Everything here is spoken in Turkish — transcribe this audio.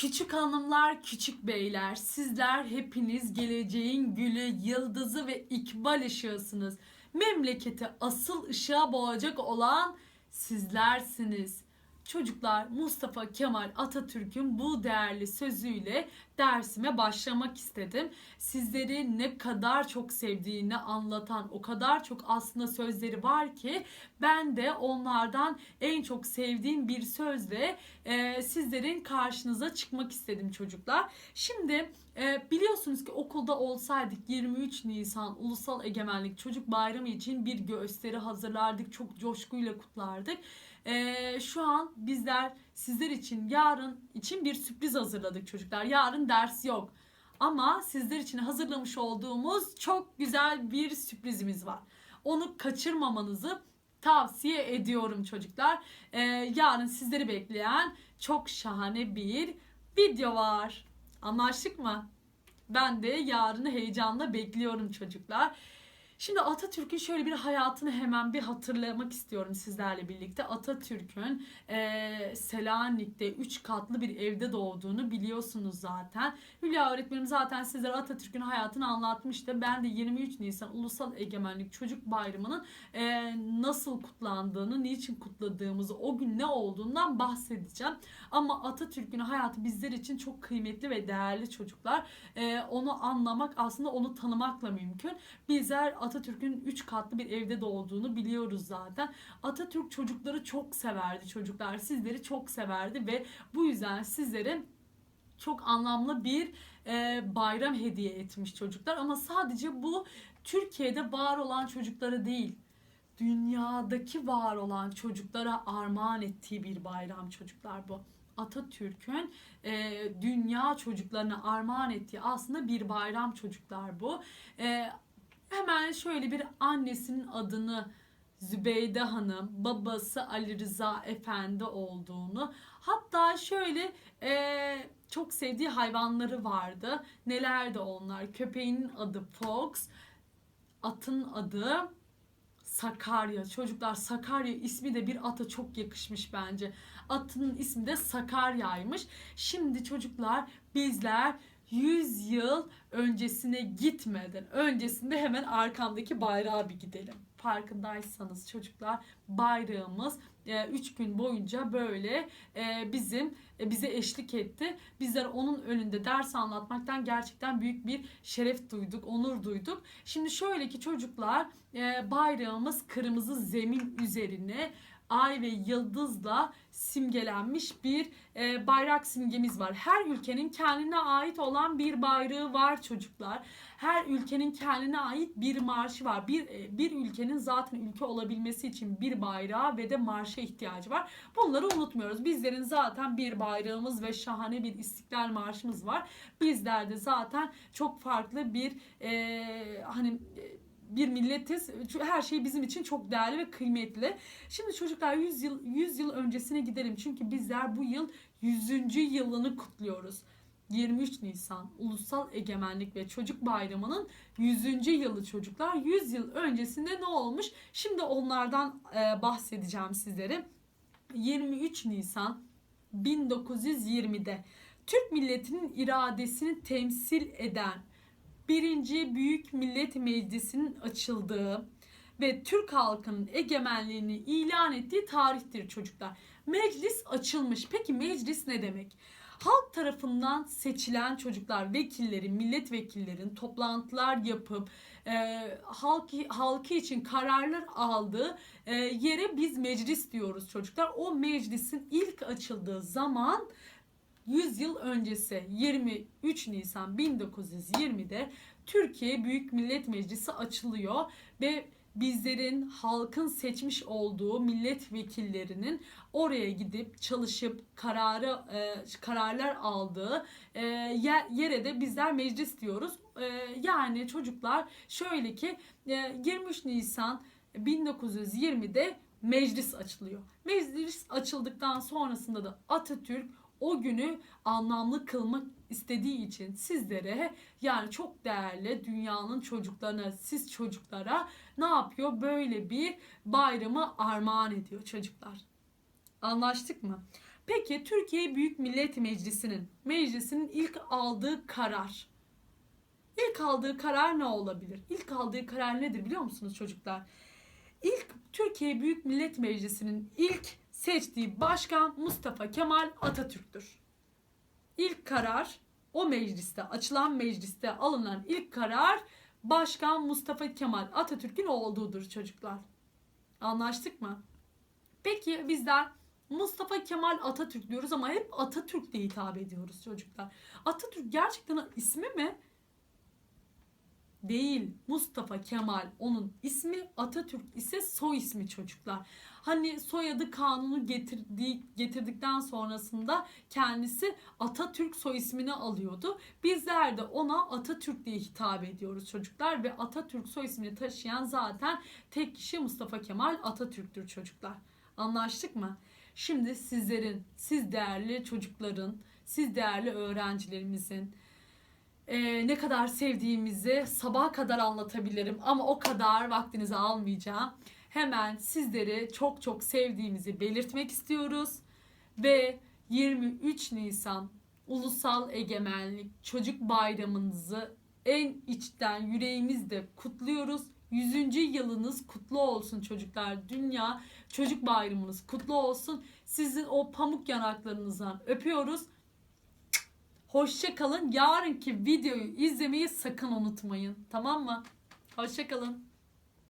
Küçük hanımlar, küçük beyler, sizler hepiniz geleceğin gülü, yıldızı ve ikbal ışığısınız. Memleketi asıl ışığa boğacak olan sizlersiniz. Çocuklar Mustafa Kemal Atatürk'ün bu değerli sözüyle dersime başlamak istedim. Sizleri ne kadar çok sevdiğini anlatan o kadar çok aslında sözleri var ki ben de onlardan en çok sevdiğim bir sözle e, sizlerin karşınıza çıkmak istedim çocuklar. Şimdi e, biliyorsunuz ki okulda olsaydık 23 Nisan Ulusal Egemenlik Çocuk Bayramı için bir gösteri hazırlardık. Çok coşkuyla kutlardık. Ee, şu an bizler sizler için yarın için bir sürpriz hazırladık çocuklar. Yarın ders yok. Ama sizler için hazırlamış olduğumuz çok güzel bir sürprizimiz var. Onu kaçırmamanızı tavsiye ediyorum çocuklar. Ee, yarın sizleri bekleyen çok şahane bir video var. Anlaştık mı? Ben de yarını heyecanla bekliyorum çocuklar. Şimdi Atatürk'ün şöyle bir hayatını hemen bir hatırlamak istiyorum sizlerle birlikte. Atatürk'ün e, Selanik'te 3 katlı bir evde doğduğunu biliyorsunuz zaten. Hülya öğretmenim zaten sizlere Atatürk'ün hayatını anlatmıştı. Ben de 23 Nisan Ulusal Egemenlik Çocuk Bayramı'nın e, nasıl kutlandığını, niçin kutladığımızı, o gün ne olduğundan bahsedeceğim. Ama Atatürk'ün hayatı bizler için çok kıymetli ve değerli çocuklar. E, onu anlamak aslında onu tanımakla mümkün. Bizler Atatürk'ün 3 katlı bir evde doğduğunu biliyoruz zaten. Atatürk çocukları çok severdi çocuklar. Sizleri çok severdi ve bu yüzden sizlere çok anlamlı bir e, bayram hediye etmiş çocuklar. Ama sadece bu Türkiye'de var olan çocuklara değil dünyadaki var olan çocuklara armağan ettiği bir bayram çocuklar bu. Atatürk'ün e, dünya çocuklarına armağan ettiği aslında bir bayram çocuklar bu. E, hemen şöyle bir annesinin adını Zübeyde Hanım, babası Ali Rıza Efendi olduğunu, hatta şöyle e, çok sevdiği hayvanları vardı. Nelerdi onlar? Köpeğinin adı Fox, atın adı Sakarya. Çocuklar Sakarya ismi de bir ata çok yakışmış bence. Atın ismi de Sakarya'ymış. Şimdi çocuklar bizler 100 yıl öncesine gitmeden öncesinde hemen arkamdaki bayrağa bir gidelim. Farkındaysanız çocuklar bayrağımız 3 gün boyunca böyle e, bizim e, bize eşlik etti. Bizler onun önünde ders anlatmaktan gerçekten büyük bir şeref duyduk, onur duyduk. Şimdi şöyle ki çocuklar e, bayrağımız kırmızı zemin üzerine ay ve yıldızla simgelenmiş bir e, bayrak simgemiz var. Her ülkenin kendine ait olan bir bayrağı var çocuklar. Her ülkenin kendine ait bir marşı var. Bir e, bir ülkenin zaten ülke olabilmesi için bir bayrağı ve de marşa ihtiyacı var. Bunları unutmuyoruz. Bizlerin zaten bir bayrağımız ve şahane bir istiklal marşımız var. Bizler de zaten çok farklı bir e, hani e, bir milletiz. Her şey bizim için çok değerli ve kıymetli. Şimdi çocuklar 100 yıl 100 yıl öncesine gidelim. Çünkü bizler bu yıl 100. yılını kutluyoruz. 23 Nisan Ulusal Egemenlik ve Çocuk Bayramı'nın 100. yılı çocuklar. 100 yıl öncesinde ne olmuş? Şimdi onlardan e, bahsedeceğim sizlere. 23 Nisan 1920'de Türk milletinin iradesini temsil eden birinci Büyük Millet Meclisi'nin açıldığı ve Türk halkının egemenliğini ilan ettiği tarihtir çocuklar. Meclis açılmış. Peki meclis ne demek? Halk tarafından seçilen çocuklar, vekilleri, milletvekillerin toplantılar yapıp e, halk halkı için kararlar aldığı e, yere biz meclis diyoruz çocuklar. O meclisin ilk açıldığı zaman 100 yıl öncesi 23 Nisan 1920'de Türkiye Büyük Millet Meclisi açılıyor ve bizlerin halkın seçmiş olduğu milletvekillerinin oraya gidip çalışıp kararı e, kararlar aldığı e, yere de bizler meclis diyoruz. E, yani çocuklar şöyle ki e, 23 Nisan 1920'de meclis açılıyor. Meclis açıldıktan sonrasında da Atatürk o günü anlamlı kılmak istediği için sizlere yani çok değerli dünyanın çocuklarına siz çocuklara ne yapıyor? Böyle bir bayramı armağan ediyor çocuklar. Anlaştık mı? Peki Türkiye Büyük Millet Meclisi'nin meclisinin ilk aldığı karar. İlk aldığı karar ne olabilir? İlk aldığı karar nedir biliyor musunuz çocuklar? İlk Türkiye Büyük Millet Meclisi'nin ilk seçtiği başkan Mustafa Kemal Atatürk'tür. İlk karar o mecliste, açılan mecliste alınan ilk karar Başkan Mustafa Kemal Atatürk'ün olduğudur çocuklar. Anlaştık mı? Peki bizler Mustafa Kemal Atatürk diyoruz ama hep Atatürk diye hitap ediyoruz çocuklar. Atatürk gerçekten ismi mi? Değil. Mustafa Kemal onun ismi Atatürk ise soy ismi çocuklar. Hani soyadı kanunu getirdiği, getirdikten sonrasında kendisi Atatürk soy ismini alıyordu. Bizler de ona Atatürk diye hitap ediyoruz çocuklar ve Atatürk soy ismini taşıyan zaten tek kişi Mustafa Kemal Atatürk'tür çocuklar. Anlaştık mı? Şimdi sizlerin, siz değerli çocukların, siz değerli öğrencilerimizin e, ne kadar sevdiğimizi sabaha kadar anlatabilirim ama o kadar vaktinizi almayacağım. Hemen sizleri çok çok sevdiğimizi belirtmek istiyoruz ve 23 Nisan Ulusal Egemenlik Çocuk Bayramınızı en içten yüreğimizde kutluyoruz. 100. yılınız kutlu olsun çocuklar. Dünya Çocuk Bayramınız kutlu olsun. Sizin o pamuk yanaklarınızdan öpüyoruz. Hoşça kalın. Yarınki videoyu izlemeyi sakın unutmayın. Tamam mı? Hoşça kalın.